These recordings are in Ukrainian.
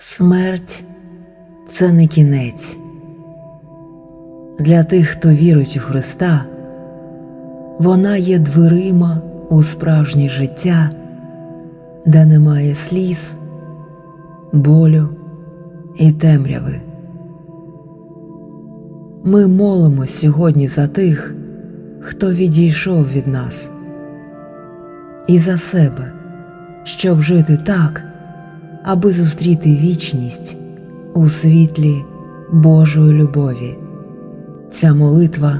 Смерть це не кінець. Для тих, хто вірить у Христа, вона є дверима у справжнє життя, де немає сліз, болю і темряви. Ми молимось сьогодні за тих, хто відійшов від нас, і за себе, щоб жити так, аби зустріти вічність у світлі Божої любові. Ця молитва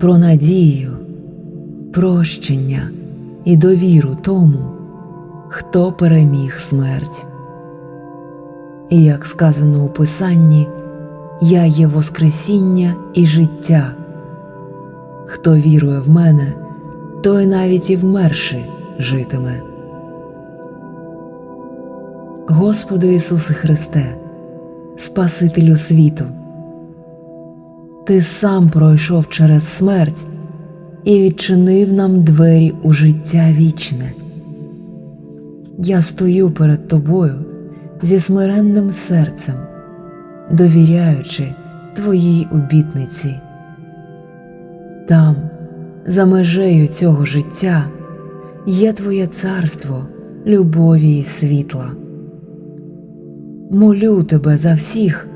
про надію, прощення і довіру тому, хто переміг смерть. І як сказано у Писанні, я є Воскресіння і життя. Хто вірує в мене, той навіть і вмерши житиме. Господи Ісусе Христе, Спасителю світу, Ти сам пройшов через смерть і відчинив нам двері у життя вічне. Я стою перед Тобою зі смиренним серцем, довіряючи Твоїй обітниці. Там, за межею цього життя, є Твоє царство любові і світла. Молю тебе за всіх,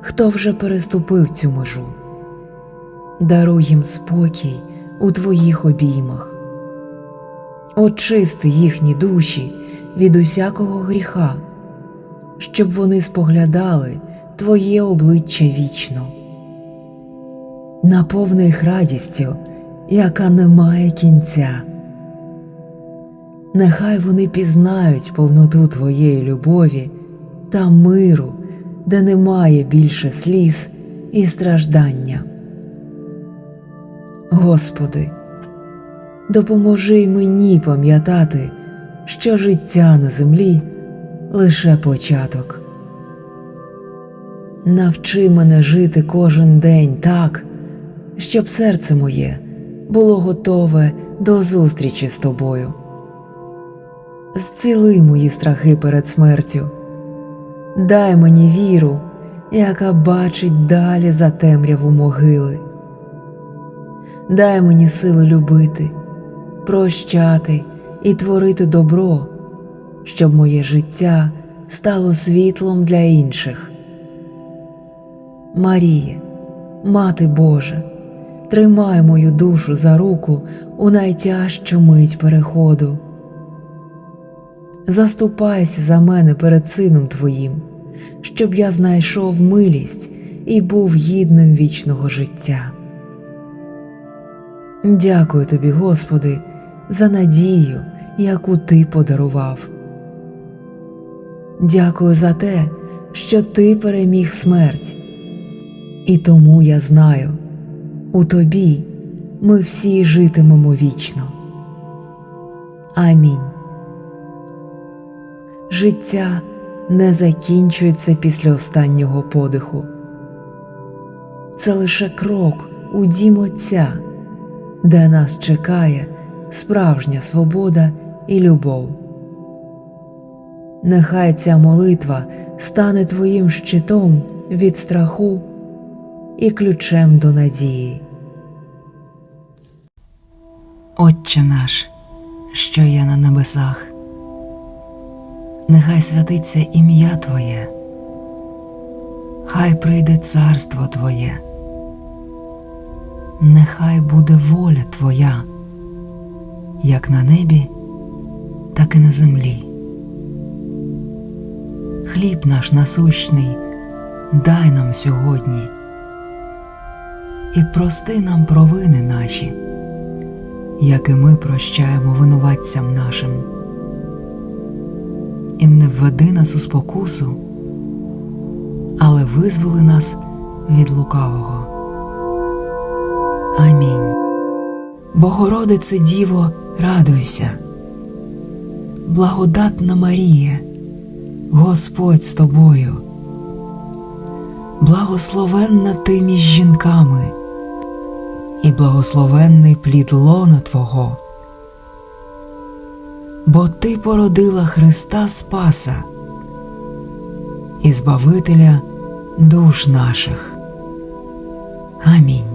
хто вже переступив цю межу. Даруй їм спокій у твоїх обіймах, очисти їхні душі від усякого гріха, щоб вони споглядали Твоє обличчя вічно. Наповни їх радістю, яка не має кінця. Нехай вони пізнають повноту Твоєї любові та миру, де немає більше сліз і страждання. Господи, допоможи мені пам'ятати, що життя на землі лише початок. Навчи мене жити кожен день так, щоб серце моє було готове до зустрічі з тобою. Зціли мої страхи перед смертю. Дай мені віру, яка бачить далі за темряву могили. Дай мені сили любити, прощати і творити добро, щоб моє життя стало світлом для інших. Маріє, Мати Божа, тримай мою душу за руку у найтяжчу мить переходу. Заступайся за мене перед Сином Твоїм, щоб я знайшов милість і був гідним вічного життя. Дякую тобі, Господи, за надію, яку Ти подарував. Дякую за те, що Ти переміг смерть. І тому я знаю, у Тобі ми всі житимемо вічно. Амінь. Життя не закінчується після останнього подиху. Це лише крок у дім Отця, де нас чекає справжня свобода і любов. Нехай ця молитва стане твоїм щитом від страху і ключем до надії. Отче наш, що є на небесах нехай святиться ім'я Твоє, хай прийде царство Твоє, нехай буде воля Твоя, як на небі, так і на землі. Хліб наш насущний дай нам сьогодні і прости нам провини наші, як і ми прощаємо винуватцям нашим і не введи нас у спокусу, але визволи нас від лукавого. Амінь. Богородице Діво, радуйся, благодатна Марія, Господь з тобою, благословенна ти між жінками, і благословенний плід лона Твого бо Ти породила Христа Спаса, і Збавителя душ наших. Амінь.